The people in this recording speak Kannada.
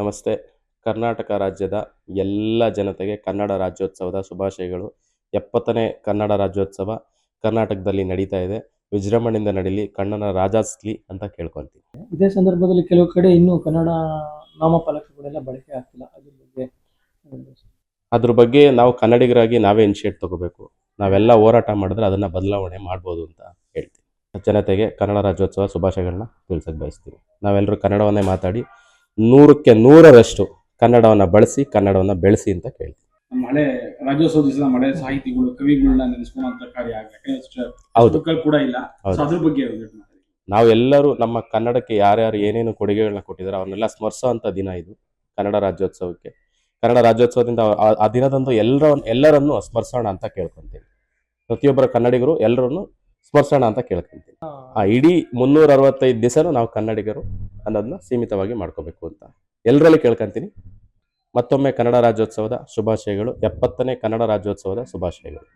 ನಮಸ್ತೆ. ಕರ್ನಾಟಕ ರಾಜ್ಯದ ಎಲ್ಲ ಜನತೆಗೆ ಕನ್ನಡ ರಾಜ್ಯೋತ್ಸವದ ಶುಭಾಶಯಗಳು. ಎಪ್ಪತ್ತನೇ ಕನ್ನಡ ರಾಜ್ಯೋತ್ಸವ ಕರ್ನಾಟಕದಲ್ಲಿ ನಡೀತಾ ಇದೆ. ವಿಜೃಂಭಣೆಯಿಂದ ನಡೀಲಿ ಕನ್ನಡ ರಾಜಾಸ್ಲಿ ಅಂತ ಕೇಳ್ಕೊಂತೀನಿ. ಇದೇ ಸಂದರ್ಭದಲ್ಲಿ ಕೆಲವು ಕಡೆ ಇನ್ನೂ ಕನ್ನಡ ನಾಮಫಲಕಗಳೆಲ್ಲ ಬಳಕೆ ಆಗ್ತಿಲ್ಲ. ಅದ್ರ ಬಗ್ಗೆ ಅದ್ರ ಬಗ್ಗೆ ನಾವು ಕನ್ನಡಿಗರಾಗಿ ನಾವೇ ಇನಿಷಿಯೇಟ್ ತಗೋಬೇಕು. ನಾವೆಲ್ಲ ಹೋರಾಟ ಮಾಡಿದ್ರೆ ಅದನ್ನು ಬದಲಾವಣೆ ಮಾಡ್ಬೋದು ಅಂತ ಹೇಳ್ತೀನಿ. ಜನತೆಗೆ ಕನ್ನಡ ರಾಜ್ಯೋತ್ಸವ ಶುಭಾಶಯಗಳನ್ನ ತಿಳಿಸಕ್ಕೆ ಬಯಸ್ತೀನಿ. ನಾವೆಲ್ಲರೂ ಕನ್ನಡವನ್ನೇ ಮಾತಾಡಿ ನೂರಕ್ಕೆ ನೂರರಷ್ಟು ಕನ್ನಡವನ್ನು ಬಳಸಿ ಕನ್ನಡವನ್ನು ಬೆಳೆಸಿ ಅಂತ ಕೇಳ್ತೀನಿ ನಮ್ಮ ಹಳೆ ರಾಜ್ಯೋತ್ಸವ ದಿವಸದ ಹಳೆ ಸಾಹಿತಿಗಳು ಕವಿಗಳನ್ನ ನೆನೆಸ್ಕೊಳ್ಳುವಂತ ಕಾರ್ಯ ಹೌದು. ಕೂಡ ಇಲ್ಲ. ಅದ್ರ ಬಗ್ಗೆ. ನಾವೆಲ್ಲರೂ ನಮ್ಮ ಕನ್ನಡಕ್ಕೆ ಯಾರ್ಯಾರು ಏನೇನು ಕೊಡುಗೆಗಳನ್ನ ಕೊಟ್ಟಿದ್ದಾರೆ ಅವನ್ನೆಲ್ಲ ಸ್ಮರಿಸೋವಂಥ ದಿನ ಇದು ಕನ್ನಡ ರಾಜ್ಯೋತ್ಸವಕ್ಕೆ ಕನ್ನಡ ರಾಜ್ಯೋತ್ಸವದಿಂದ ಆ- ಆ ದಿನದಂದು ಎಲ್ಲರ ಎಲ್ಲರನ್ನು ಸ್ಮರಿಸೋಣ ಅಂತ ಕೇಳ್ಕೊಂತೀನಿ ಪ್ರತಿಯೊಬ್ಬರ ಕನ್ನಡಿಗರು ಎಲ್ಲರನ್ನು ಸ್ಮರಿಸೋಣ ಅಂತ ಕೇಳ್ಕೊಂತೀನಿ ಆ ಇಡೀ ಮುನ್ನೂರ ಅರವತ್ತೈದು ದಿವಸನೂ ನಾವು ಕನ್ನಡಿಗರು ಅನ್ನೋದನ್ನ ಸೀಮಿತವಾಗಿ ಮಾಡ್ಕೋಬೇಕು ಅಂತ. ಎಲ್ಲರಲ್ಲಿ ಕೇಳ್ಕೊಂತೀನಿ. ಮತ್ತೊಮ್ಮೆ ಕನ್ನಡ ರಾಜ್ಯೋತ್ಸವದ ಶುಭಾಶಯಗಳು. ಎಪ್ಪತ್ತನೇ ಕನ್ನಡ ರಾಜ್ಯೋತ್ಸವದ ಶುಭಾಶಯಗಳು.